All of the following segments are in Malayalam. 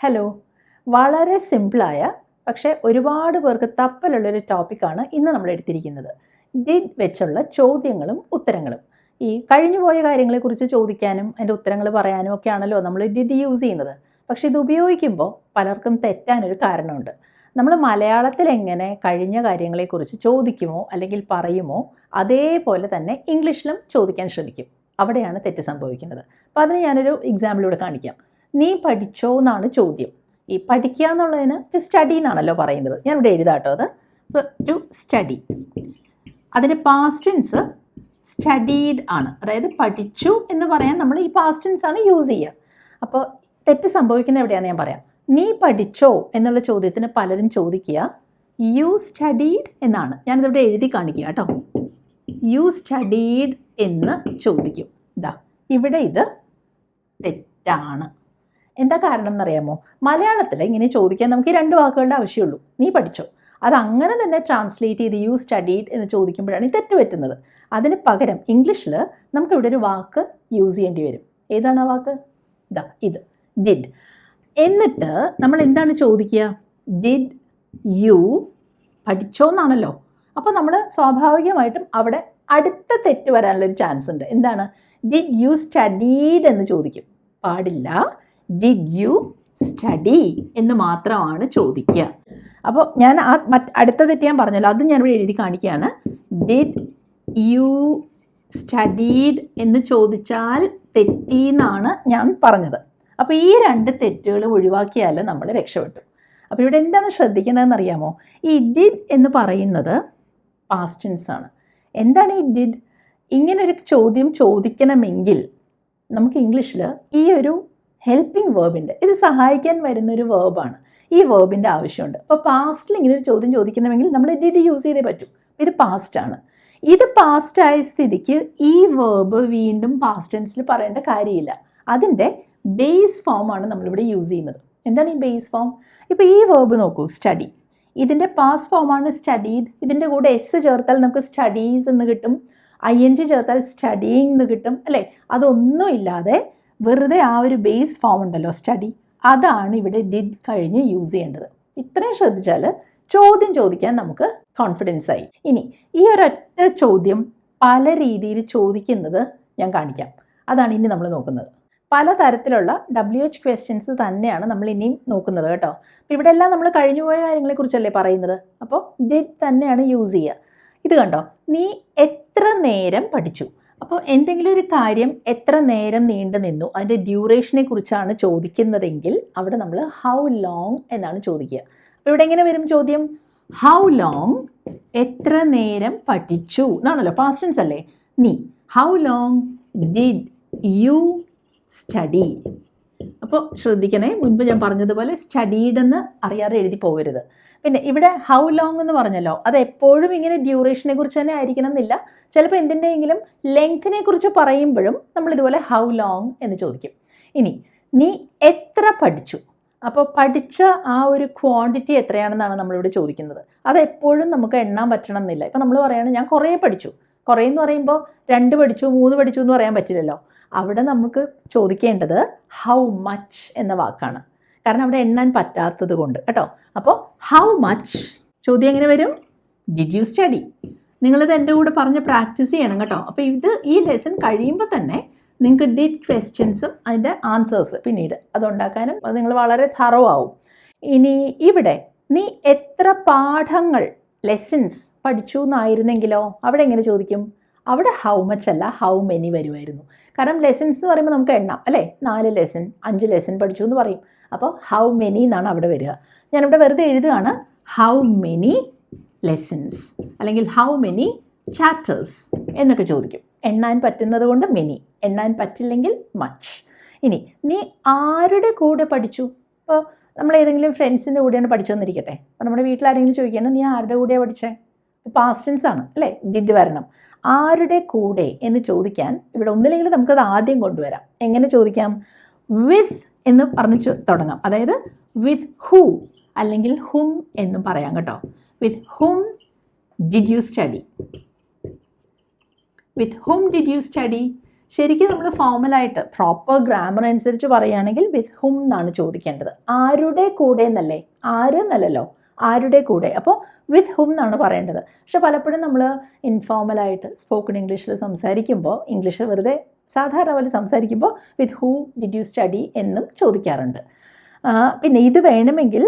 ഹലോ വളരെ സിമ്പിളായ പക്ഷേ ഒരുപാട് പേർക്ക് തപ്പലുള്ളൊരു ടോപ്പിക്കാണ് ഇന്ന് നമ്മൾ എടുത്തിരിക്കുന്നത്. ഡിഡ് വെച്ചുള്ള ചോദ്യങ്ങളും ഉത്തരങ്ങളും. ഈ കഴിഞ്ഞുപോയ കാര്യങ്ങളെക്കുറിച്ച് ചോദിക്കാനും അതിന്റെ ഉത്തരങ്ങൾ പറയാനും ഒക്കെ ആണല്ലോ നമ്മൾ ഡിഡ് യൂസ് ചെയ്യുന്നത്. പക്ഷേ ഇത് ഉപയോഗിക്കുമ്പോൾ പലർക്കും തെറ്റാനൊരു കാരണമുണ്ട്. നമ്മൾ മലയാളത്തിൽ എങ്ങനെ കഴിഞ്ഞ കാര്യങ്ങളെക്കുറിച്ച് ചോദിക്കുമോ അല്ലെങ്കിൽ പറയുമോ അതേപോലെ തന്നെ ഇംഗ്ലീഷിലും ചോദിക്കാൻ ശ്രമിക്കും. അവിടെയാണ് തെറ്റ് സംഭവിക്കുന്നത്. അപ്പോൾ അതിന് ഞാനൊരു എക്സാമ്പിളിലൂടെ കാണിക്കാം. നീ പഠിച്ചോ എന്നാണ് ചോദ്യം. ഈ പഠിക്കുക എന്നുള്ളതിന് ടു സ്റ്റഡി എന്നാണല്ലോ പറയുന്നത്. ഇവിടെ എഴുതാട്ടോ അത്. ടു സ്റ്റഡി അതിന്റെ പാസ്റ്റൻസ് സ്റ്റഡീഡ് ആണ്. അതായത് പഠിച്ചു എന്ന് പറയാൻ നമ്മൾ ഈ പാസ്റ്റൻസ് ആണ് യൂസ് ചെയ്യുക. അപ്പോൾ തെറ്റ് സംഭവിക്കുന്നത് എവിടെയാണെന്ന് ഞാൻ പറയാം. നീ പഠിച്ചോ എന്നുള്ള ചോദ്യത്തിന് പലരും ചോദിക്കുക യു സ്റ്റഡീഡ് എന്നാണ്. ഞാനിതിവിടെ എഴുതി കാണിക്കുക കേട്ടോ. യു സ്റ്റഡീഡ് എന്ന് ചോദിക്കും. ഇതാ ഇവിടെ ഇത് തെറ്റാണ്. എന്താ കാരണം എന്നറിയാമോ മലയാളത്തിൽ ഇങ്ങനെ ചോദിക്കാൻ നമുക്ക് രണ്ട് വാക്കുകളുടെ ആവശ്യമുള്ളൂ. നീ പഠിച്ചോ? അത് അങ്ങനെ തന്നെ ട്രാൻസ്ലേറ്റ് ചെയ്ത് യു സ്റ്റഡീഡ് എന്ന് ചോദിക്കുമ്പോഴാണ് ഈ തെറ്റ് പറ്റുന്നത്. അതിന് പകരം ഇംഗ്ലീഷിൽ നമുക്കിവിടെ ഒരു വാക്ക് യൂസ് ചെയ്യേണ്ടി വരും. ഏതാണ് ആ വാക്ക്? ഇതാ ഇത്. ഡിഡ് എന്നിട്ട് നമ്മൾ എന്താണ് ചോദിക്കുക? ഡിഡ് യു പഠിച്ചോ എന്നാണല്ലോ അപ്പോൾ നമ്മൾ സ്വാഭാവികമായിട്ടും അവിടെ അടുത്ത തെറ്റ് വരാനുള്ളൊരു ചാൻസ് ഉണ്ട്. എന്താണ്? ഡിഡ് യു സ്റ്റഡീഡ് എന്ന് ചോദിക്കും. പാടില്ല. ഡിഡ് യു സ്റ്റഡി എന്ന് മാത്രമാണ് ചോദിക്കുക. അപ്പോൾ ഞാൻ ആ മറ്റ് അടുത്ത തെറ്റ് ഞാൻ പറഞ്ഞല്ലോ അത് ഞാനിവിടെ എഴുതി കാണിക്കുകയാണ്. ഡിഡ് യു സ്റ്റഡീഡ് എന്ന് ചോദിച്ചാൽ തെറ്റീന്നാണ് ഞാൻ പറഞ്ഞത്. അപ്പോൾ ഈ രണ്ട് തെറ്റുകൾ ഒഴിവാക്കിയാൽ നമ്മൾ രക്ഷപ്പെട്ടു. അപ്പോൾ ഇവിടെ എന്താണ് ശ്രദ്ധിക്കേണ്ടതെന്ന് അറിയാമോ ഈ ഡിഡ് എന്ന് പറയുന്നത് പാസ്റ്റൻസ് ആണ്. എന്താണ് ഈ ഡിഡ് ഇങ്ങനൊരു ചോദ്യം ചോദിക്കണമെങ്കിൽ നമുക്ക് ഇംഗ്ലീഷിൽ ഈ ഒരു ഹെൽപ്പിംഗ് വേർബിന്റെ ഇത് സഹായിക്കാൻ വരുന്ന വരുന്നൊരു വേർബാണ് ഈ വേർബിന്റെ ആവശ്യമുണ്ട്. അപ്പോൾ പാസ്റ്റിൽ ഇങ്ങനെ ഒരു ചോദ്യം ചോദിക്കണമെങ്കിൽ നമ്മൾ ഡിഡ് യൂസ് ചെയ്തേ പറ്റൂ. ഇത് പാസ്റ്റ് ആണ്. ഇത് പാസ്റ്റ് ആയ സ്ഥിതിക്ക് ഈ വേർബ് വീണ്ടും പാസ്റ്റ് ടെൻസിൽ പറയേണ്ട കാര്യമില്ല. അതിന്റെ ബേസ് ഫോമാണ് നമ്മളിവിടെ യൂസ് ചെയ്യുന്നത്. എന്താണ് ഈ ബേസ് ഫോം ഇപ്പോൾ ഈ വേർബ് നോക്കൂ സ്റ്റഡി ഇതിന്റെ പാസ് ഫോമാണ് സ്റ്റഡീഡ് ഇതിന്റെ കൂടെ എസ് ചേർത്താൽ നമുക്ക് സ്റ്റഡീസ് എന്ന് കിട്ടും. ഐ എൻ ജി ചേർത്താൽ സ്റ്റഡിയിങ് എന്ന് കിട്ടും. അല്ലേ? അതൊന്നും ഇല്ലാതെ വെറുതെ ആ ഒരു ബേസ് ഫോം ഉണ്ടല്ലോ സ്റ്റഡി അതാണ് ഇവിടെ ഡിഡ് കഴിഞ്ഞ് യൂസ് ചെയ്യേണ്ടത്. ഇത്രയും ശ്രദ്ധിച്ചാൽ ചോദ്യം ചോദിക്കാൻ നമുക്ക് കോൺഫിഡൻസ് ആയി. ഇനി ഈ ഒരൊറ്റ ചോദ്യം പല രീതിയിൽ ചോദിക്കുന്നത് ഞാൻ കാണിക്കാം. അതാണ് ഇനി നമ്മൾ നോക്കുന്നത്. പല തരത്തിലുള്ള ഡബ്ല്യു എച്ച് ക്വസ്റ്റ്യൻസ് തന്നെയാണ് നമ്മൾ ഇനിയും നോക്കുന്നത് കേട്ടോ. അപ്പോൾ ഇവിടെ എല്ലാം നമ്മൾ കഴിഞ്ഞുപോയ കാര്യങ്ങളെക്കുറിച്ചല്ലേ പറയുന്നത്? അപ്പോൾ ഡിഡ് തന്നെയാണ് യൂസ് ചെയ്യുക. ഇത് കണ്ടോ? നീ എത്ര നേരം പഠിച്ചു? അപ്പോൾ എന്തെങ്കിലും ഒരു കാര്യം എത്ര നേരം നീണ്ടു നിന്നു അതിന്റെ ഡ്യൂറേഷനെ കുറിച്ചാണ് ചോദിക്കുന്നതെങ്കിൽ അവിടെ നമ്മൾ ഹൗ ലോങ് എന്നാണ് ചോദിക്കുക. അപ്പോൾ ഇവിടെ എങ്ങനെ വരും ചോദ്യം? ഹൗ ലോങ് എത്ര നേരം പഠിച്ചു എന്നാണല്ലോ പാസ്റ്റൻസ് അല്ലേ? നീ how long did you study അപ്പോൾ ശ്രദ്ധിക്കണേ മുൻപ് ഞാൻ പറഞ്ഞതുപോലെ സ്റ്റഡീഡ് എന്ന് അറിയാതെ എഴുതി പോകരുത്. പിന്നെ ഇവിടെ ഹൗ ലോങ് എന്ന് പറഞ്ഞല്ലോ അത് എപ്പോഴും ഇങ്ങനെ ഡ്യൂറേഷനെ കുറിച്ച് തന്നെ ആയിരിക്കണം എന്നില്ല. ചിലപ്പോൾ എന്തിന്റെയെങ്കിലും ലെങ്ത്തിനെ കുറിച്ച് പറയുമ്പോഴും നമ്മൾ ഇതുപോലെ ഹൗ ലോങ് എന്ന് ചോദിക്കും. ഇനി നീ എത്ര പഠിച്ചു? അപ്പോൾ പഠിച്ച ആ ഒരു ക്വാണ്ടിറ്റി എത്രയാണെന്നാണ് നമ്മളിവിടെ ചോദിക്കുന്നത്. അത് എപ്പോഴും നമുക്ക് എണ്ണാൻ പറ്റണം എന്നില്ല. ഇപ്പം നമ്മൾ പറയുകയാണ് ഞാൻ കുറേ പഠിച്ചു. കുറേ എന്ന് പറയുമ്പോൾ രണ്ട് പഠിച്ചു മൂന്ന് പഠിച്ചു എന്ന് പറയാൻ പറ്റില്ലല്ലോ. അവിടെ നമുക്ക് ചോദിക്കേണ്ടത് ഹൗ മച്ച് എന്ന വാക്കാണ്. കാരണം അവിടെ എണ്ണാൻ പറ്റാത്തത് കൊണ്ട്. കേട്ടോ? അപ്പോൾ ഹൗ മച്ച് ചോദ്യം എങ്ങനെ വരും? ഡിഡ് യു സ്റ്റഡി നിങ്ങളിത് എന്റെ കൂടെ പറഞ്ഞ് പ്രാക്ടീസ് ചെയ്യണം കേട്ടോ. അപ്പോൾ ഇത് ഈ ലെസൺ കഴിയുമ്പോൾ തന്നെ നിങ്ങൾക്ക് ഡിഡ് ക്വസ്റ്റ്യൻസും അതിന്റെ ആൻസേഴ്സ് പിന്നീട് അതുണ്ടാക്കാനും അത് നിങ്ങൾ വളരെ thorough ആവും. ഇനി ഇവിടെ നീ എത്ര പാഠങ്ങൾ ലെസൺസ് പഠിച്ചു എന്നായിരുന്നെങ്കിലോ? അവിടെ എങ്ങനെ ചോദിക്കും? അവിടെ ഹൗ മച്ച് അല്ല ഹൗ മെനി വരുമായിരുന്നു. കാരണം ലെസൺസ് എന്ന് പറയുമ്പോൾ നമുക്ക് എണ്ണാം അല്ലേ? നാല് ലെസൺ അഞ്ച് ലെസൺ പഠിച്ചു എന്ന് പറയും. അപ്പോൾ ഹൗ മെനി എന്നാണ് അവിടെ വരിക. ഞാനിവിടെ വെറുതെ എഴുതുകയാണ് ഹൗ മെനി ലെസൺസ് അല്ലെങ്കിൽ ഹൗ മെനി ചാപ്റ്റേഴ്സ് എന്നൊക്കെ ചോദിക്കും. എണ്ണാൻ പറ്റുന്നത് കൊണ്ട് മെനി എണ്ണാൻ പറ്റില്ലെങ്കിൽ മച്ച് ഇനി നീ ആരുടെ കൂടെ പഠിച്ചു? ഇപ്പോൾ നമ്മൾ ഏതെങ്കിലും ഫ്രണ്ട്സിന്റെ കൂടെയാണ് പഠിച്ചെന്നിരിക്കട്ടെ അപ്പോൾ നമ്മുടെ വീട്ടിൽ ആരെങ്കിലും ചോദിക്കുകയാണ് നീ ആരുടെ കൂടെ പഠിച്ചേ? പാസ്റ്റൻസ് ആണ് അല്ലേ? ഡിഡ് വരണം. ആരുടെ കൂടെ എന്ന് ചോദിക്കാൻ ഇവിടെ ഒന്നില്ലെങ്കിൽ നമുക്കത് ആദ്യം കൊണ്ടുവരാം. എങ്ങനെ ചോദിക്കാം? വിത്ത് എന്ന് പറഞ്ഞു തുടങ്ങാം. അതായത് വിത്ത് ഹൂ അല്ലെങ്കിൽ ഹും എന്നും പറയാം കേട്ടോ. With whom did you study with whom did you study ശരിക്കും നമ്മൾ ഫോമലായിട്ട് പ്രോപ്പർ ഗ്രാമർ അനുസരിച്ച് പറയുകയാണെങ്കിൽ വിത്ത് ഹും എന്നാണ് ചോദിക്കേണ്ടത്. ആരുടെ കൂടെ എന്നല്ലേ? ആര് എന്നല്ലല്ലോ? ആരുടെ കൂടെ? അപ്പോൾ വിത്ത് ഹും എന്നാണ് പറയേണ്ടത്. പക്ഷെ പലപ്പോഴും നമ്മൾ ഇൻഫോർമലായിട്ട് സ്പോക്കൺ ഇംഗ്ലീഷിൽ സംസാരിക്കുമ്പോൾ ഇംഗ്ലീഷ് വെറുതെ സാധാരണ പോലെ സംസാരിക്കുമ്പോൾ with who did you study എന്നും ചോദിക്കാറുണ്ട്. പിന്നെ ഇത് വേണമെങ്കിൽ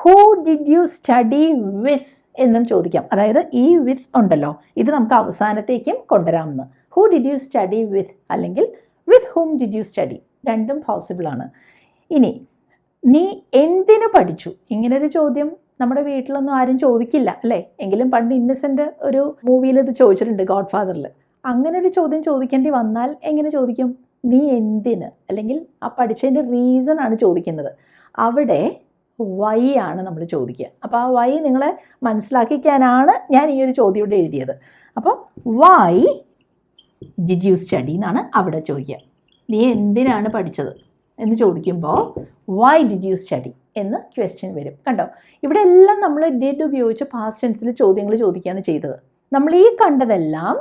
who did you study with എന്നും ചോദിക്കാം. അതായത് ഈ വിത്ത് ഉണ്ടല്ലോ. ഇത് നമുക്ക് അവസാനത്തേക്കും കൊണ്ടുവരാമെന്ന്. Who did you study with അല്ലെങ്കിൽ with whom did you study രണ്ടും പോസിബിൾ ആണ്. ഇനി നീ എന്തിനു പഠിച്ചു? ഇങ്ങനൊരു ചോദ്യം നമ്മുടെ വീട്ടിലൊന്നും ആരും ചോദിക്കില്ല അല്ലേ? എങ്കിലും പണ്ട് ഇന്നസെന്റ് ഒരു മൂവിയിൽ ഇത് ചോദിച്ചിട്ടുണ്ട് ഗോഡ് ഫാദറിൽ അങ്ങനെ ഒരു ചോദ്യം ചോദിക്കേണ്ടി വന്നാൽ എങ്ങനെ ചോദിക്കും? നീ എന്തിന്? അല്ലെങ്കിൽ ആ പഠിച്ചതിന്റെ റീസൺ ആണ് ചോദിക്കുന്നത്. അവിടെ വൈ ആണ് നമ്മൾ ചോദിക്കുക. അപ്പോൾ ആ വൈ നിങ്ങളെ മനസ്സിലാക്കിക്കാനാണ് ഞാൻ ഈ ഒരു ചോദ്യം ഇവിടെ എഴുതിയത്. അപ്പോൾ വൈ ഡിഡ് യു സ്റ്റഡി എന്നാണ് അവിടെ ചോദിക്കുക. നീ എന്തിനാണ് പഠിച്ചത്? എന്ന് ചോദിക്കുമ്പോൾ വൈ ഡിഡ് യു സ്റ്റഡി എന്ന് ക്വസ്റ്റ്യൻ വരും. കണ്ടോ? ഇവിടെ എല്ലാം നമ്മൾ ഡിഡ് ഉപയോഗിച്ച് പാസ്റ്റ് ടെൻസിൽ ചോദ്യങ്ങൾ ചോദിക്കുകയാണ് ചെയ്തത്. നമ്മൾ ഈ കണ്ടതെല്ലാം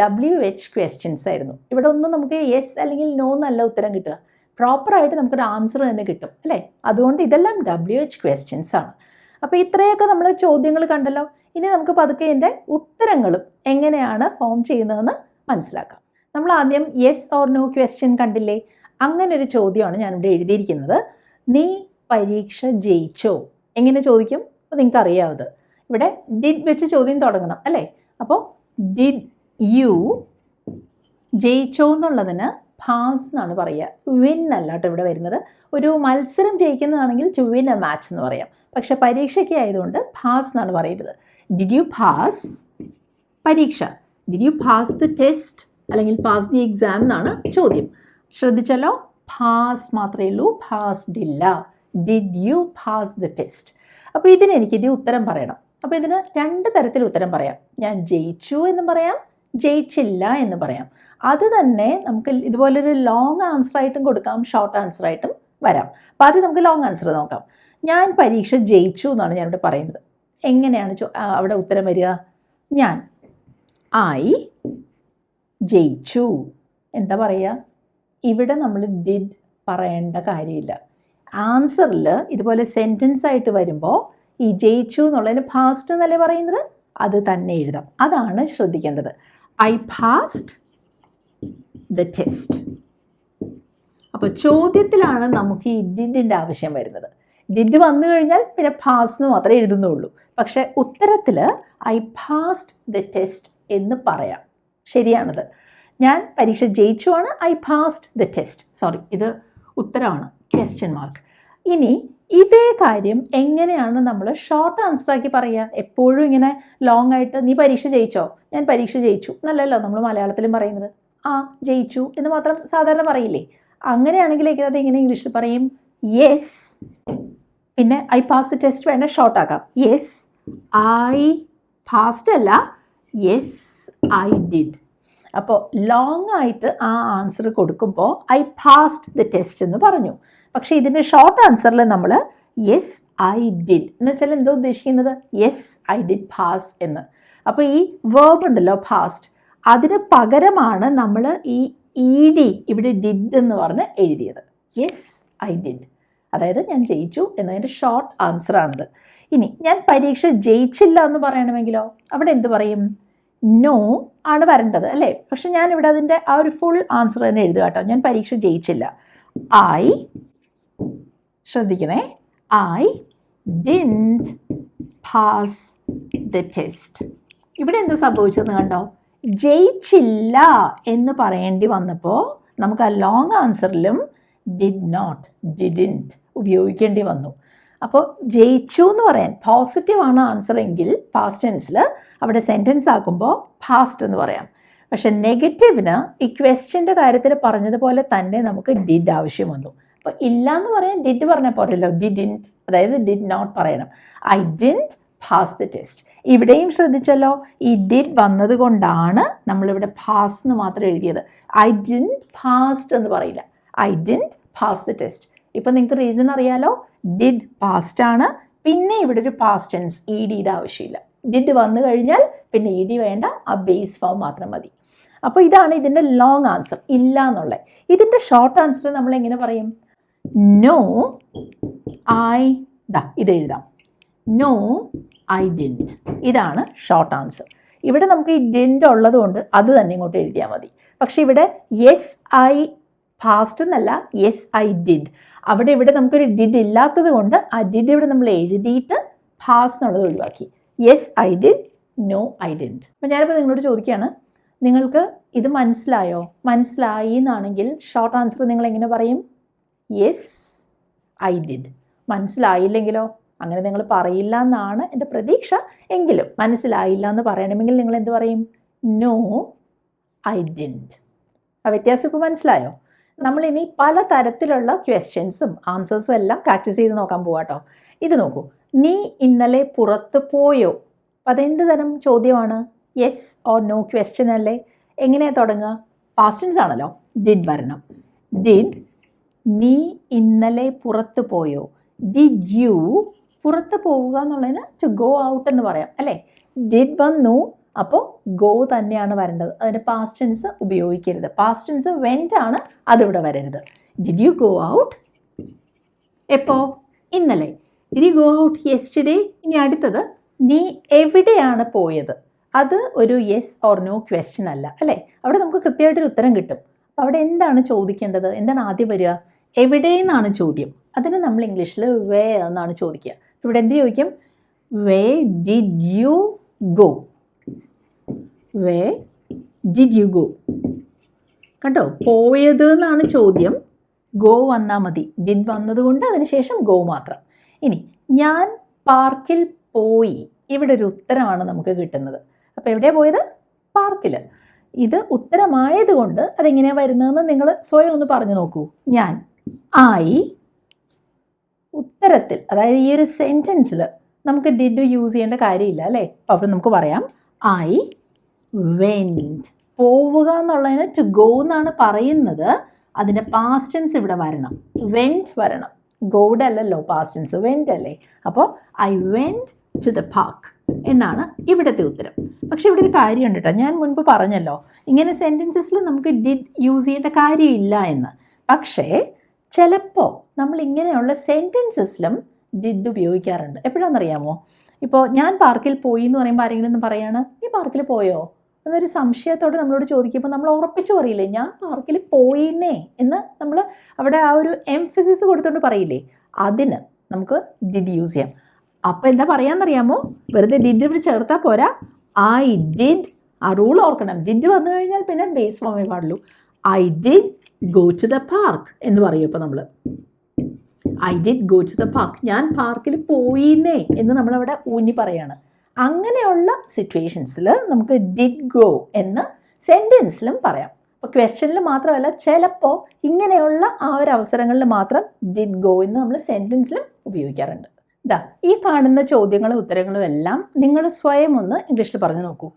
ഡബ്ല്യു എച്ച് ക്വസ്റ്റ്യൻസ് ആയിരുന്നു. ഇവിടെ ഒന്നും നമുക്ക് യെസ് അല്ലെങ്കിൽ നോ എന്നല്ല ഉത്തരം കിട്ടുക. പ്രോപ്പറായിട്ട് നമുക്കൊരു ആൻസർ തന്നെ കിട്ടും അല്ലേ? അതുകൊണ്ട് ഇതെല്ലാം ഡബ്ല്യു എച്ച് ക്വസ്റ്റ്യൻസ് ആണ്. അപ്പോൾ ഇത്രയൊക്കെ നമ്മൾ ചോദ്യങ്ങൾ കണ്ടല്ലോ. ഇനി നമുക്ക് പതുക്കെ ഇതിന്റെ ഉത്തരങ്ങളും എങ്ങനെയാണ് ഫോം ചെയ്യുന്നതെന്ന് മനസ്സിലാക്കാം. നമ്മൾ ആദ്യം യെസ് ഓർ നോ ക്വസ്റ്റ്യൻ കണ്ടില്ലേ? അങ്ങനെ ഒരു ചോദ്യമാണ് ഞാനിവിടെ എഴുതിയിരിക്കുന്നത്. നീ പരീക്ഷ ജയിച്ചോ? എങ്ങനെ ചോദിക്കും? അപ്പോൾ നിങ്ങൾക്ക് അറിയാവുന്നത് ഇവിടെ ഡിഡ് വെച്ച് ചോദ്യം തുടങ്ങണം അല്ലേ? അപ്പോൾ ഡിഡ് യു ജയിച്ചോ എന്നുള്ളതിന് പാസ് എന്നാണ് പറയുക. വിൻ അല്ല കേട്ടോ ഇവിടെ വരുന്നത്. ഒരു മത്സരം ജയിക്കുന്നതാണെങ്കിൽ ടു വിൻ എ മാച്ച് എന്ന് പറയാം. പക്ഷെ പരീക്ഷയ്ക്ക് ആയതുകൊണ്ട് പാസ് എന്നാണ് പറയുന്നത്. ഡിഡ് യു പാസ് പരീക്ഷ. Did you pass the test അല്ലെങ്കിൽ പാസ് ദി എക്സാം എന്നാണ് ചോദ്യം. ശ്രദ്ധിച്ചല്ലോ? പാസ് മാത്രമേ ഉള്ളൂ. പാസ്ഡ് ഇല്ല. Did you pass the test അപ്പോൾ ഇതിന് എനിക്കിത് ഉത്തരം പറയണം. അപ്പോൾ ഇതിന് രണ്ട് തരത്തിൽ ഉത്തരം പറയാം. ഞാൻ ജയിച്ചു എന്നും പറയാം. ജയിച്ചില്ല എന്ന് പറയാം. അത് തന്നെ നമുക്ക് ഇതുപോലൊരു ലോങ് ആൻസർ ആയിട്ടും കൊടുക്കാം ഷോർട്ട് ആൻസർ ആയിട്ടും വരാം. അപ്പോൾ ആദ്യം നമുക്ക് ലോങ് ആൻസർ നോക്കാം. ഞാൻ പരീക്ഷ ജയിച്ചു എന്നാണ് ഞാനിവിടെ പറയുന്നത്. എങ്ങനെയാണ് അവിടെ ഉത്തരം വരിക? ഞാൻ ഐ ജയിച്ചു. എന്താ പറയുക? ഇവിടെ നമ്മൾ ഡിഡ് പറയേണ്ട കാര്യമില്ല. ആൻസറിൽ ഇതുപോലെ സെന്റൻസ് ആയിട്ട് വരുമ്പോൾ ഈ ജയിച്ചു എന്നുള്ളതിന് ഫാസ്റ്റ് എന്നല്ലേ പറയുന്നത്? അത് തന്നെ എഴുതാം. അതാണ് ശ്രദ്ധിക്കേണ്ടത്. ഐ പാസ്ഡ് ദ ടെസ്റ്റ് അപ്പോൾ ചോദ്യത്തിലാണ് നമുക്ക് ഈ ഡിഡിന്റെ ആവശ്യം വരുന്നത്. ഡിഡ് വന്നു കഴിഞ്ഞാൽ പിന്നെ പാസ് എന്ന് മാത്രമേ എഴുതുന്നുള്ളൂ. പക്ഷേ ഉത്തരത്തിൽ ഐ പാസ്ഡ് ദ ടെസ്റ്റ് എന്ന് പറയാം. ശരിയാണത്. ഞാൻ പരീക്ഷ ജയിച്ചുവാണ് I passed the test sorry ഇത് ഉത്തരമാണ്. ക്വസ്റ്റ്യൻ മാർക്ക് ഇനി ഇതേ കാര്യം എങ്ങനെയാണ് നമ്മൾ ഷോർട്ട് ആൻസർ ആക്കി പറയുക എപ്പോഴും ഇങ്ങനെ ലോങ് ആയിട്ട് നീ പരീക്ഷ ജയിച്ചോ? ഞാൻ പരീക്ഷ ജയിച്ചു എന്നല്ലല്ലോ നമ്മൾ മലയാളത്തിലും പറയുന്നത്. ആ ജയിച്ചു എന്ന് മാത്രം സാധാരണ പറയില്ലേ? അങ്ങനെയാണെങ്കിൽ അത് ഇങ്ങനെ ഇംഗ്ലീഷിൽ പറയും? യെസ് പിന്നെ ഐ പാസ് ടെസ്റ്റ് വേണ്ട ഷോർട്ട് ആക്കാം. യെസ് ഐ പാസ്ഡ് അല്ല. യെസ് ഐ ഡിഡ് അപ്പോൾ ലോങ് ആയിട്ട് ആ ആൻസർ കൊടുക്കുമ്പോൾ ഐ പാസ്ഡ് ദ ടെസ്റ്റ് എന്ന് പറഞ്ഞു. പക്ഷേ ഇതിന്റെ ഷോർട്ട് ആൻസറിൽ നമ്മൾ യെസ് ഐ ഡിഡ് എന്ന് വെച്ചാൽ എന്തോ ഉദ്ദേശിക്കുന്നത്? യെസ് ഐ ഡിഡ് പാസ് എന്ന്. അപ്പോൾ ഈ വേർബ് ഉണ്ടല്ലോ പാസ്റ്റ് അതിന് പകരമാണ് നമ്മൾ ഈ ഇ ഡി ഇവിടെ ഡിഡ് എന്ന് പറഞ്ഞ് എഴുതിയത്. യെസ് ഐ ഡിഡ് അതായത് ഞാൻ ജയിച്ചു എന്നതിന്റെ ഷോർട്ട് ആൻസറാണിത് ഇനി ഞാൻ പരീക്ഷ ജയിച്ചില്ല എന്ന് പറയണമെങ്കിലോ? അവിടെ എന്ത് പറയും? നോ ആണ് വരേണ്ടത് അല്ലേ? പക്ഷെ ഞാൻ ഇവിടെ അതിന്റെ ആ ഒരു ഫുൾ ആൻസർ തന്നെ എഴുതുക കേട്ടോ. ഞാൻ പരീക്ഷ ജയിച്ചില്ല. ഐ ശ്രദ്ധിക്കണേ. I didn't pass the test ഇവിടെ എന്താ സംഭവിച്ചെന്ന് കണ്ടോ? ജയിച്ചില്ല എന്ന് പറയേണ്ടി വന്നപ്പോൾ നമുക്ക് ആ ലോങ് ആൻസറിലും ഡിഡ് നോട്ട് ഡിഡിന്റ് ഉപയോഗിക്കേണ്ടി വന്നു. അപ്പോൾ ജയിച്ചു എന്ന് പറയാൻ പോസിറ്റീവ് ആണ് ആൻസർ എങ്കിൽ പാസ്റ്റ് ടെൻസിൽ അവിടെ സെന്റൻസ് ആക്കുമ്പോൾ പാസ്റ്റ് എന്ന് പറയാം. പക്ഷെ നെഗറ്റീവിന് ഈ ക്വസ്റ്റ്യന്റെ കാര്യത്തിൽ പറഞ്ഞതുപോലെ തന്നെ നമുക്ക് ഡിഡ് ആവശ്യം വന്നു. അപ്പോൾ ഇല്ല എന്ന് പറയാൻ ഡിഡ് പറഞ്ഞാൽ പോരല്ലോ. ഡിഡിന്റ് അതായത് ഡിഡ് നോട്ട് പറയണം. I didn't pass the test ഇവിടെയും ശ്രദ്ധിച്ചല്ലോ. ഈ ഡിഡ് വന്നതുകൊണ്ടാണ് നമ്മളിവിടെ പാസ് എന്ന് മാത്രം എഴുതിയത്. ഐ ഡിന്റ് പാസ്റ്റ് എന്ന് പറയില്ല. I didn't pass the test ഇപ്പം നിങ്ങൾക്ക് റീസൺ അറിയാലോ. ഡിഡ് പാസ്റ്റ് ആണ്. പിന്നെ ഇവിടെ ഒരു പാസ്റ്റ് ടെൻസ് ഇ ഡിയുടെ ആവശ്യമില്ല. ഡിഡ് വന്നു കഴിഞ്ഞാൽ പിന്നെ ഇ ഡി വേണ്ട. ആ ബേസ് ഫോം മാത്രം മതി. അപ്പോൾ ഇതാണ് ഇതിന്റെ ലോങ് ആൻസർ ഇല്ല എന്നുള്ളത് ഇതിന്റെ ഷോർട്ട് ആൻസർ നമ്മൾ എങ്ങനെ പറയും? നോ ഐ ദാ ഇത് എഴുതാം. നോ ഐ ഡിന്റ് ഇതാണ് ഷോർട്ട് ആൻസർ ഇവിടെ നമുക്ക് ഈ ഡിന്റ് ഉള്ളതുകൊണ്ട് അത് തന്നെ ഇങ്ങോട്ട് എഴുതിയാൽ മതി. പക്ഷേ ഇവിടെ യെസ് ഐ ഫാസ്റ്റ് എന്നല്ല യെസ് ഐ ഡിഡ് അവിടെ ഇവിടെ നമുക്കൊരു ഡിഡ് ഇല്ലാത്തത് കൊണ്ട് ആ ഡിഡ് ഇവിടെ നമ്മൾ എഴുതിയിട്ട് ഫാസ്റ്റ് എന്നുള്ളത് ഒഴിവാക്കി. Yes I did no I didn't അപ്പം ഞാനിപ്പോൾ നിങ്ങളോട് ചോദിക്കുകയാണ് നിങ്ങൾക്ക് ഇത് മനസ്സിലായോ? മനസ്സിലായി എന്നാണെങ്കിൽ ഷോർട്ട് ആൻസർ നിങ്ങൾ എങ്ങനെ പറയും? യെസ് ഐ ഡിഡ് മനസ്സിലായില്ലെങ്കിലോ? അങ്ങനെ നിങ്ങൾ പറയില്ല എന്നാണ് എന്റെ പ്രതീക്ഷ എങ്കിലും. മനസ്സിലായില്ല എന്ന് പറയണമെങ്കിൽ നിങ്ങൾ എന്ത് പറയും? നോ ഐ ഡിന്റ് ആ വ്യത്യാസം ഇപ്പോൾ മനസ്സിലായോ? നമ്മളിനി പല തരത്തിലുള്ള ക്വസ്റ്റ്യൻസും ആൻസേഴ്സും എല്ലാം പ്രാക്ടീസ് ചെയ്ത് നോക്കാൻ പോവാട്ടോ ഇത് നോക്കൂ. നീ ഇന്നലെ പുറത്ത് പോയോ? അതെന്ത് തരം ചോദ്യമാണ്? യെസ് ഓർ നോ ക്വസ്റ്റ്യൻ അല്ലേ? എങ്ങനെയാണ് തുടങ്ങുക? പാസ്റ്റൻസ് ആണല്ലോ. ഡിഡ് വരണം. ഡിഡ് നീ ഇന്നലെ പുറത്ത് പോയോ? ഡിഡ് യു പുറത്ത് പോവുക എന്നുള്ളതിന് ടു ഗോ ഔട്ട് എന്ന് പറയാം അല്ലേ? ഡിഡ് വന്നു അപ്പോൾ ഗോ തന്നെയാണ് വരേണ്ടത്. അതിന് പാസ്റ്റൻസ് ഉപയോഗിക്കരുത്. പാസ്റ്റൻസ് വെന്റ് ആണ് അതിവിടെ വരരുത്. ഡിഡ് യു ഗോ ഔട്ട് എപ്പോ? ഇന്നലെ. Did you go out yesterday ഇനി അടുത്തത് നീ എവിടെയാണ് പോയത്? അത് ഒരു യെസ് ഓർ നോ ക്വസ്റ്റ്യൻ അല്ല അല്ലേ? അവിടെ നമുക്ക് കൃത്യമായിട്ടൊരു ഉത്തരം കിട്ടും. അപ്പോൾ അവിടെ എന്താണ് ചോദിക്കേണ്ടത്? എന്താണ് ആദ്യം വരിക? എവിടെയെന്നാണ് ചോദ്യം? അതിന് നമ്മൾ ഇംഗ്ലീഷിൽ വേ എന്നാണ് ചോദിക്കുക. ഇവിടെ എന്ത് ചോദിക്കും? Way did you go? Way did you go? കണ്ടോ? പോയത് എന്നാണ് ചോദ്യം. ഗോ വന്നാൽ മതി. ഡിഡ് വന്നതുകൊണ്ട് അതിനുശേഷം ഗോ മാത്രം. ഇനി ഞാൻ പാർക്കിൽ പോയി. ഇവിടെ ഒരു ഉത്തരമാണ് നമുക്ക് കിട്ടുന്നത്. അപ്പോൾ എവിടെയാണ് പോയത്? പാർക്കിൽ ഇത് ഉത്തരമായതുകൊണ്ട് അതെങ്ങനെയാണ് വരുന്നതെന്ന് നിങ്ങൾ സ്വയം ഒന്ന് പറഞ്ഞു നോക്കൂ. ഞാൻ ആയി ഉത്തരത്തിൽ അതായത് ഈ ഒരു സെന്റൻസിൽ നമുക്ക് ഡിഡ് യൂസ് ചെയ്യേണ്ട കാര്യമില്ല അല്ലേ? അപ്പോൾ അവിടെ നമുക്ക് പറയാം. ഐ വെന്റ് പോവുക എന്നുള്ളതിന് ടു ഗോ എന്നാണ് പറയുന്നത്. അതിന്റെ പാസ്റ്റൻസ് ഇവിടെ വരണം. വെന്റ് വരണം. ഗോഡ് അല്ലല്ലോ പാസ്റ്റൻസ് വെന്റ് അല്ലേ? അപ്പോൾ I went to the park എന്നാണ് ഇവിടുത്തെ ഉത്തരം. പക്ഷെ ഇവിടെ ഒരു കാര്യമുണ്ട് കേട്ടോ ഞാൻ മുൻപ് പറഞ്ഞല്ലോ ഇങ്ങനെ സെന്റൻസസിൽ നമുക്ക് ഡിഡ് യൂസ് ചെയ്യേണ്ട കാര്യമില്ല എന്ന്. പക്ഷേ ചിലപ്പോൾ നമ്മൾ ഇങ്ങനെയുള്ള സെന്റൻസസിലും ഡിഡ് ഉപയോഗിക്കാറുണ്ട്. എപ്പോഴാണെന്നറിയാമോ ഇപ്പോൾ ഞാൻ പാർക്കിൽ പോയി എന്ന് പറയുമ്പോൾ ആരെങ്കിലും ഒന്ന് പറയാണ് നീ പാർക്കിൽ പോയോ? എന്നൊരു സംശയത്തോടെ നമ്മളോട് ചോദിക്കുമ്പോൾ നമ്മൾ ഉറപ്പിച്ചു പറയില്ലേ ഞാൻ പാർക്കിൽ പോയിന്നേ എന്ന് നമ്മൾ അവിടെ ആ ഒരു എംഫസിസ് കൊടുത്തുകൊണ്ട് പറയില്ലേ അതിന് നമുക്ക് ഡിഡ് യൂസ് ചെയ്യാം. അപ്പോൾ എന്താ പറയാമെന്നറിയാമോ വെറുതെ ഡിഡ് ഇവിടെ ചേർത്താൽ പോരാ. ഐ ഡിഡ് ആ റൂൾ ഓർക്കണം. ഡിഡ് വന്നു കഴിഞ്ഞാൽ പിന്നെ ബേസ് ഫോമേ പാടുള്ളൂ. I did go to the park എന്ന് പറയും ഇപ്പോൾ നമ്മൾ I did go to the park ഞാൻ പാർക്കിൽ പോയിന്നേ എന്ന് നമ്മളവിടെ ഊന്നി പറയാണ്. അങ്ങനെയുള്ള സിറ്റുവേഷൻസിൽ നമുക്ക് ഡിഡ് ഗോ എന്ന് സെന്റൻസിലും പറയാം. അപ്പോൾ ക്വസ്റ്റ്യനിൽ മാത്രമല്ല ചിലപ്പോൾ ഇങ്ങനെയുള്ള ആ ഒരു അവസരങ്ങളിൽ മാത്രം ഡിഡ് ഗോ എന്ന് നമ്മൾ സെന്റൻസിലും ഉപയോഗിക്കാറുണ്ട്. ഇതാ ഈ കാണുന്ന ചോദ്യങ്ങളും ഉത്തരങ്ങളും എല്ലാം നിങ്ങൾ സ്വയം ഒന്ന് ഇംഗ്ലീഷിൽ പറഞ്ഞു നോക്കൂ.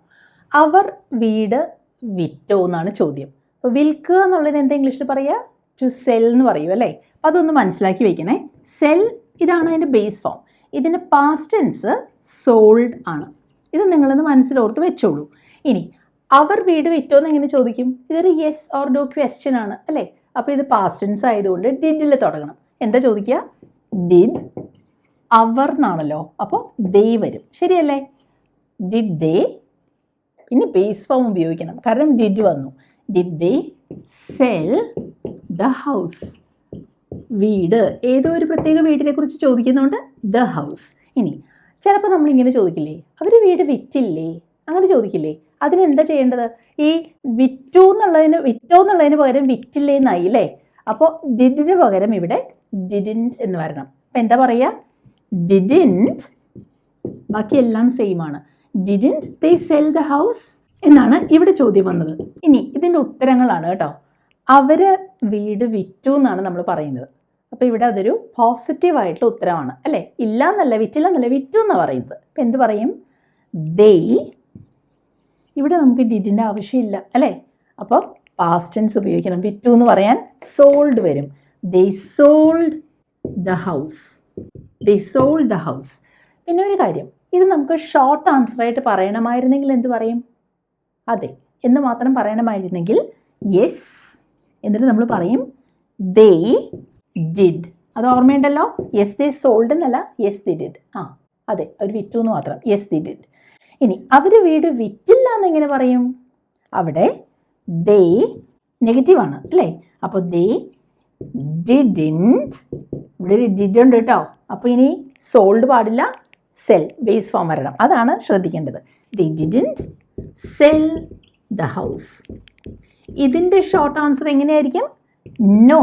അവർ വീട് വിറ്റോ എന്നാണ് ചോദ്യം. വിൽക്കുക എന്നുള്ളതിന് എന്താ ഇംഗ്ലീഷിൽ പറയുക? ടു സെൽ എന്ന് പറയും അല്ലേ? അപ്പോൾ അതൊന്ന് മനസ്സിലാക്കി വയ്ക്കണേ സെൽ ഇതാണ് അതിന്റെ ബേസ് ഫോം ഇതിന്റെ പാസ്റ്റൻസ് സോൾഡ് ആണ്. ഇത് നിങ്ങളൊന്ന് മനസ്സിലോർത്ത് വെച്ചോളൂ. ഇനി അവർ വീട് വിറ്റോ എന്ന് എങ്ങനെ ചോദിക്കും? ഇതൊരു യെസ് ഓർ ഡോ ക്വസ്റ്റ്യൻ ആണ് അല്ലേ? അപ്പോൾ ഇത് പാസ്റ്റൻസ് ആയതുകൊണ്ട് ഡിഡിൽ തുടങ്ങണം. എന്താ ചോദിക്കുക? ഡിഡ് അവർ എന്നാണല്ലോ. അപ്പോൾ ദേ വരും. ശരിയല്ലേ? ഡിഡ് ദേ പിന്നെ ബേസ് ഫോം ഉപയോഗിക്കണം. കാരണം ഡിഡ് വന്നു. Did they sell the house വീട്. ഏതോ ഒരു പ്രത്യേക വീടിനെ കുറിച്ച് ചോദിക്കുന്നുണ്ട് ദ ഹൗസ് ഇനി ചിലപ്പോൾ നമ്മളിങ്ങനെ ചോദിക്കില്ലേ? അവർ വീട് വിറ്റില്ലേ? അങ്ങനെ ചോദിക്കില്ലേ? അതിനെന്താ ചെയ്യേണ്ടത്? ഈ വിറ്റു എന്നുള്ളതിന് വിറ്റോ എന്നുള്ളതിന് പകരം വിറ്റില്ലേ എന്നായി അല്ലേ അപ്പോൾ ഡിഡിന് പകരം ഇവിടെ ഡിഡിന്റ് എന്ന് വരണം. അപ്പം എന്താ പറയുക ഡിഡിന്റ് ബാക്കിയെല്ലാം സെയിം ആണ്. Didn't they sell the house എന്നാണ് ഇവിടെ ചോദ്യം വന്നത്. ഇനി ഇതിന്റെ ഉത്തരങ്ങളാണ് കേട്ടോ. അവർ വീട് വിറ്റു എന്നാണ് നമ്മൾ പറയുന്നത്. അപ്പോൾ ഇവിടെ അതൊരു പോസിറ്റീവായിട്ടുള്ള ഉത്തരമാണ്. അല്ലേ? ഇല്ല എന്നല്ല വിറ്റില്ല എന്നല്ല വിറ്റു എന്നാണ് പറയുന്നത്. അപ്പം എന്ത് പറയും? ദേ ഇവിടെ നമുക്ക് ഡിഡിന്റെ ആവശ്യമില്ല. അല്ലേ? അപ്പോൾ പാസ്റ്റ് ടെൻസ് ഉപയോഗിക്കണം. വിറ്റു എന്ന് പറയാൻ സോൾഡ് വരും. They sold the house they sold the house പിന്നെ ഒരു കാര്യം. ഇത് നമുക്ക് ഷോർട്ട് ആൻസറായിട്ട് പറയണമായിരുന്നെങ്കിൽ എന്ത് പറയും? അതെ. എന്ന് മാത്രം പറയണമായിരുന്നെങ്കിൽ യെസ് എന്നിട്ട് നമ്മൾ പറയും ദേ ഡിഡ് അത് ഓർമ്മയുണ്ടല്ലോ? യെസ് ദേ സോൾഡ് എന്നല്ല യെസ് ദി ഡിഡ് ആ അതെ അവർ വിറ്റു എന്ന് മാത്രം. യെസ് ദി ഡിഡ് ഇനി അവർ വീട് വിറ്റില്ല എന്നെങ്ങനെ പറയും? അവിടെ ദേ നെഗറ്റീവാണ് അല്ലേ? അപ്പോൾ ദേ ഡിഡിന്റ് ഇവിടെ ഒരു ഡിഡ് ഉണ്ട് കേട്ടോ. അപ്പോൾ ഇനി സോൾഡ് പാടില്ല സെൽ ബേസ് ഫോം വരണം. അതാണ് ശ്രദ്ധിക്കേണ്ടത്. They didn't sell the house. ഇതിന്റെ ഷോർട്ട് ആൻസർ എങ്ങനെയായിരിക്കും? നോ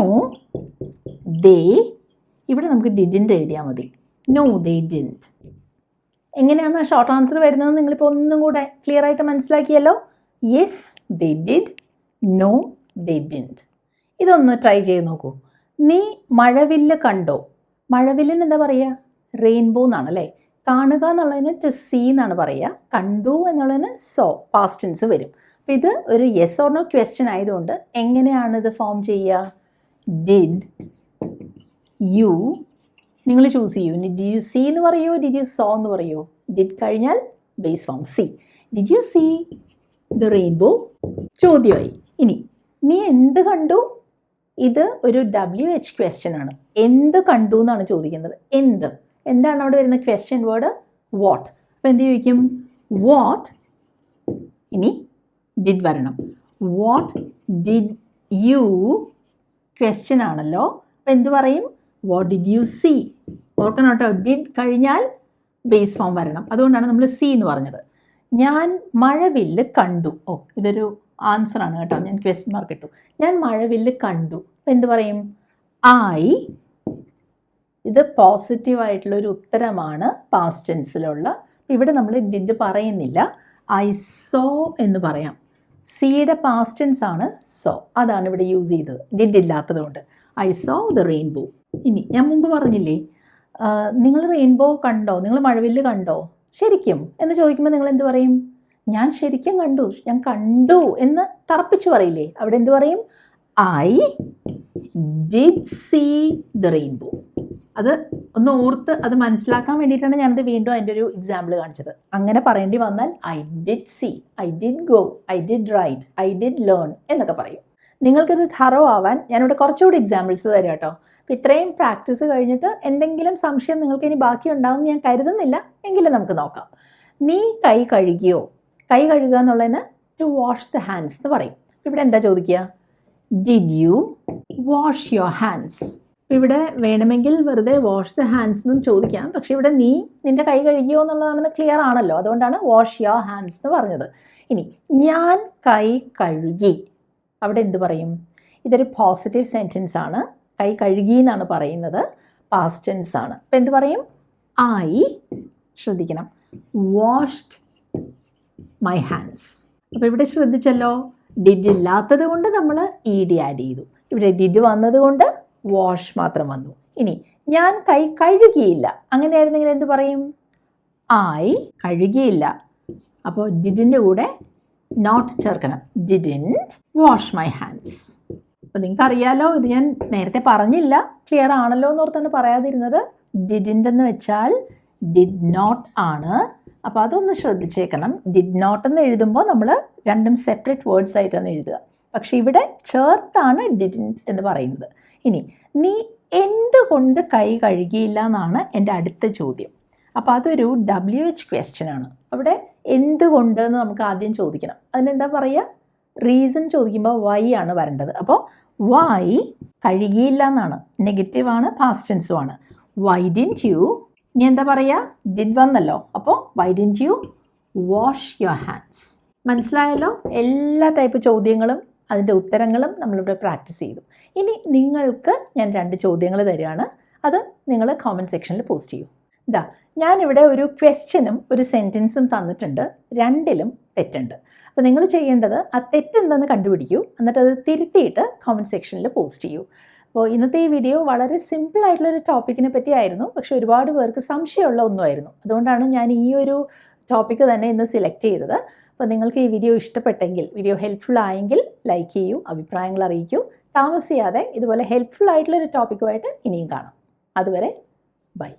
ദേ ഇവിടെ നമുക്ക് ഡിഡിന്റ് എഴുതിയാൽ മതി. നോ ദേ ഡിന്റ് എങ്ങനെയാണ് ഷോർട്ട് ആൻസർ വരുന്നത്? നിങ്ങളിപ്പോൾ ഒന്നും കൂടെ ക്ലിയർ ആയിട്ട് മനസ്സിലാക്കിയല്ലോ? Yes they did no they didn't ഇതൊന്ന് ട്രൈ ചെയ്ത് നോക്കൂ. നീ മഴവില്ല് കണ്ടോ? മഴവില്ലിന് എന്താ പറയുക റെയിൻബോ എന്നാണ് അല്ലേ? കാണുക എന്നുള്ളതിന് ടു സീ എന്നാണ് പറയുക കണ്ടു എന്നുള്ളതിന് സോ പാസ്റ്റൻസ് വരും. അപ്പോൾ ഇത് ഒരു യെസ് ഓർ നോ ക്വസ്റ്റ്യൻ ആയതുകൊണ്ട് എങ്ങനെയാണ് ഇത് ഫോം ചെയ്യുക? ഡിഡ് യു നിങ്ങൾ ചൂസ് ചെയ്യൂ. ഡിഡ് യു സി എന്ന് പറയുമോ ഡിഡ് യു സോ എന്ന് പറയുമോ ഡിഡ് കഴിഞ്ഞാൽ base form see did you see the rainbow ചോദ്യമായി. ഇനി നീ എന്ത് കണ്ടു? ഇത് ഒരു ഡബ്ല്യു എച്ച് ക്വസ്റ്റ്യൻ ആണ്. എന്ത് കണ്ടു എന്നാണ് ചോദിക്കുന്നത്. എന്ത്? എന്താണ് അവിടെ വരുന്ന ക്വസ്റ്റ്യൻ വേർഡ് വാട്ട് അപ്പോൾ എന്ത് ചോദിക്കും? വാട്ട് ഇനി ഡിഡ് വരണം. വാട്ട് ഡിഡ് യു ക്വസ്റ്റ്യൻ ആണല്ലോ. അപ്പോൾ എന്ത് പറയും? വാട്ട് ഡിഡ് യു സി ഓർക്കണം കേട്ടോ. ഡിഡ് കഴിഞ്ഞാൽ ബേസ് ഫോം വരണം. അതുകൊണ്ടാണ് നമ്മൾ സി എന്ന് പറഞ്ഞത്. ഞാൻ മഴവില്ല് കണ്ടു. ഓ ഇതൊരു ആൻസർ ആണ് കേട്ടോ. ഞാൻ ക്വസ്റ്റ്യൻ മാർക്ക് ഇട്ടു. ഞാൻ മഴവില്ല് കണ്ടു. അപ്പോൾ എന്ത് പറയും? ഐ ഇത് പോസിറ്റീവ് ആയിട്ടുള്ള ഒരു ഉത്തരമാണ് പാസ്റ്റ് ടെൻസിലുള്ള ഇവിടെ നമ്മൾ ഡിഡ് പറയുന്നില്ല. ഐ സോ എന്ന് പറയാം. സിയുടെ പാസ്റ്റൻസ് ആണ് സോ അതാണ് ഇവിടെ യൂസ് ചെയ്തത്. ഡിഡ് ഇല്ലാത്തതുകൊണ്ട് ഐ സോ ദ റെയിൻബോ ഇനി ഞാൻ മുമ്പ് പറഞ്ഞില്ലേ നിങ്ങൾ റെയിൻബോ കണ്ടോ? നിങ്ങൾ മഴവില്ല് കണ്ടോ? ശരിക്കും. എന്ന് ചോദിക്കുമ്പോൾ നിങ്ങൾ എന്ത് പറയും? ഞാൻ ശരിക്കും കണ്ടു. ഞാൻ കണ്ടു എന്ന് തറപ്പിച്ച് പറയില്ലേ? അവിടെ എന്ത് പറയും? I did see the rainbow അത് ഒന്ന് ഓർത്ത് അത് മനസ്സിലാക്കാൻ വേണ്ടിയിട്ടാണ് ഞാനത് വീണ്ടും അതിന്റെ ഒരു എക്സാമ്പിൾ കാണിച്ചത്. അങ്ങനെ പറയേണ്ടി വന്നാൽ I did see I did go I did write I did learn എന്നൊക്കെ പറയും. നിങ്ങൾക്കിത് ധറോ ആവാൻ ഞാനിവിടെ കുറച്ചുകൂടി എക്സാമ്പിൾസ് തരാം കേട്ടോ. അപ്പോൾ ഇത്രയും പ്രാക്ടീസ് കഴിഞ്ഞിട്ട് എന്തെങ്കിലും സംശയം നിങ്ങൾക്ക് ഇനി ബാക്കി ഉണ്ടാവും ഞാൻ കരുതുന്നില്ല. എങ്കിലും നമുക്ക് നോക്കാം. നീ കൈ കഴുകിയോ? കൈ കഴുകുക എന്നുള്ളതിന് ടു വാഷ് ദ ഹാൻഡ്സ് എന്ന് പറയും. ഇവിടെ എന്താ ചോദിക്കുക? Did you wash your hands ഇവിടെ വേണമെങ്കിൽ വെറുതെ വാഷ് ദ ഹാൻഡ്സ് എന്നും ചോദിക്കാം. പക്ഷേ ഇവിടെ നീ നിന്റെ കൈ കഴുകിയോ എന്നുള്ളതാണെന്ന് ക്ലിയർ ആണല്ലോ. അതുകൊണ്ടാണ് വാഷ് യുവർ ഹാൻഡ്സ് എന്ന് പറഞ്ഞത്. ഇനി ഞാൻ കൈ കഴുകി. അവിടെ എന്ത് പറയും? ഇതൊരു പോസിറ്റീവ് സെന്റൻസ് ആണ്. കൈ കഴുകി എന്നാണ് പറയുന്നത്. പാസ്റ്റ് ടെൻസ് ആണ്. അപ്പം എന്ത് പറയും? ഐ ശ്രദ്ധിക്കണം. വാഷ്ഡ് മൈ ഹാൻഡ്സ് അപ്പോൾ ഇവിടെ ശ്രദ്ധിച്ചല്ലോ. ഡിഡ് ഇല്ലാത്തത് കൊണ്ട് നമ്മൾ ഇ ഡി ആഡ് ചെയ്തു. ഇവിടെ ഡിഡ് വന്നത് കൊണ്ട് വാഷ് മാത്രം വന്നു. ഇനി ഞാൻ കൈ കഴുകിയില്ല. അങ്ങനെയായിരുന്നെങ്കിൽ എന്ത് പറയും? ഐ കഴുകിയില്ല. അപ്പോൾ ഡിഡിന്റെ കൂടെ നോട്ട് ചേർക്കണം. ഡിഡിന്റ് വാഷ് മൈ ഹാൻഡ്സ് അപ്പോൾ നിങ്ങൾക്ക് അറിയാലോ ഇത് ഞാൻ നേരത്തെ പറഞ്ഞില്ല. ക്ലിയർ ആണല്ലോ എന്ന് ഓർത്താണ് പറയാതിരുന്നത്. ഡിഡിന്റ് എന്ന് വെച്ചാൽ ഡിഡ് നോട്ട് ആണ്. അപ്പോൾ അതൊന്ന് ശ്രദ്ധിച്ചേക്കണം. ഡിഡ് നോട്ട് എന്ന് എഴുതുമ്പോൾ നമ്മൾ രണ്ടും സെപ്പറേറ്റ് വേർഡ്സ് ആയിട്ടാണ് എഴുതുക. പക്ഷേ ഇവിടെ ചേർത്താണ് ഡിഡിന്റ് എന്ന് പറയുന്നത്. ഇനി നീ എന്തുകൊണ്ട് കൈ കഴുകിയില്ല എന്നാണ് എന്റെ അടുത്ത ചോദ്യം. അപ്പോൾ അതൊരു ഡബ്ല്യു എച്ച് ക്വസ്റ്റ്യൻ ആണ്. അവിടെ എന്തുകൊണ്ട് എന്ന് നമുക്ക് ആദ്യം ചോദിക്കണം. അതിനെന്താ പറയുക? റീസൺ ചോദിക്കുമ്പോൾ വൈ ആണ് വരേണ്ടത്. അപ്പോൾ വൈ കഴുകിയില്ല എന്നാണ് നെഗറ്റീവാണ് പാസ്റ്റൻസും ആണ്. വൈ ഡിന്റ് യു ഇനി എന്താ പറയുക? ഡിഡ് വന്നല്ലോ. അപ്പോൾ why didn't you wash your hands മനസ്സിലായല്ലോ? എല്ലാ ടൈപ്പ് ചോദ്യങ്ങളും അതിന്റെ ഉത്തരങ്ങളും നമ്മളിവിടെ പ്രാക്ടീസ് ചെയ്തു. ഇനി നിങ്ങൾക്ക് ഞാൻ രണ്ട് ചോദ്യങ്ങൾ തരികയാണ്. അത് നിങ്ങൾ കോമന്റ് സെക്ഷനിൽ പോസ്റ്റ് ചെയ്യൂ. ഇതാ ഞാനിവിടെ ഒരു ക്വസ്റ്റ്യനും ഒരു സെന്റൻസും തന്നിട്ടുണ്ട്. രണ്ടിലും തെറ്റുണ്ട്. അപ്പോൾ നിങ്ങൾ ചെയ്യേണ്ടത് ആ തെറ്റെന്തെന്ന് കണ്ടുപിടിക്കൂ. എന്നിട്ട് അത് തിരുത്തിയിട്ട് കോമന്റ് സെക്ഷനിൽ പോസ്റ്റ് ചെയ്യൂ. അപ്പോൾ ഇന്നത്തെ ഈ വീഡിയോ വളരെ സിമ്പിൾ ആയിട്ടുള്ളൊരു ടോപ്പിക്കിനെ പറ്റിയായിരുന്നു പക്ഷേ ഒരുപാട് പേർക്ക് സംശയമുള്ള ഒന്നുമായിരുന്നു. അതുകൊണ്ടാണ് ഞാൻ ഈ ഒരു ടോപ്പിക്ക് തന്നെ ഇന്ന് സെലക്ട് ചെയ്തത്. അപ്പോൾ നിങ്ങൾക്ക് ഈ വീഡിയോ ഇഷ്ടപ്പെട്ടെങ്കിൽ വീഡിയോ ഹെൽപ്ഫുൾ ആയെങ്കിൽ ലൈക്ക് ചെയ്യൂ അഭിപ്രായങ്ങൾ അറിയിക്കൂ. താമസിയാതെ ഇതുപോലെ ഹെൽപ്ഫുൾ ആയിട്ടുള്ളൊരു ടോപ്പിക്കുമായിട്ട് ഇനിയും കാണാം. അതുവരെ ബൈ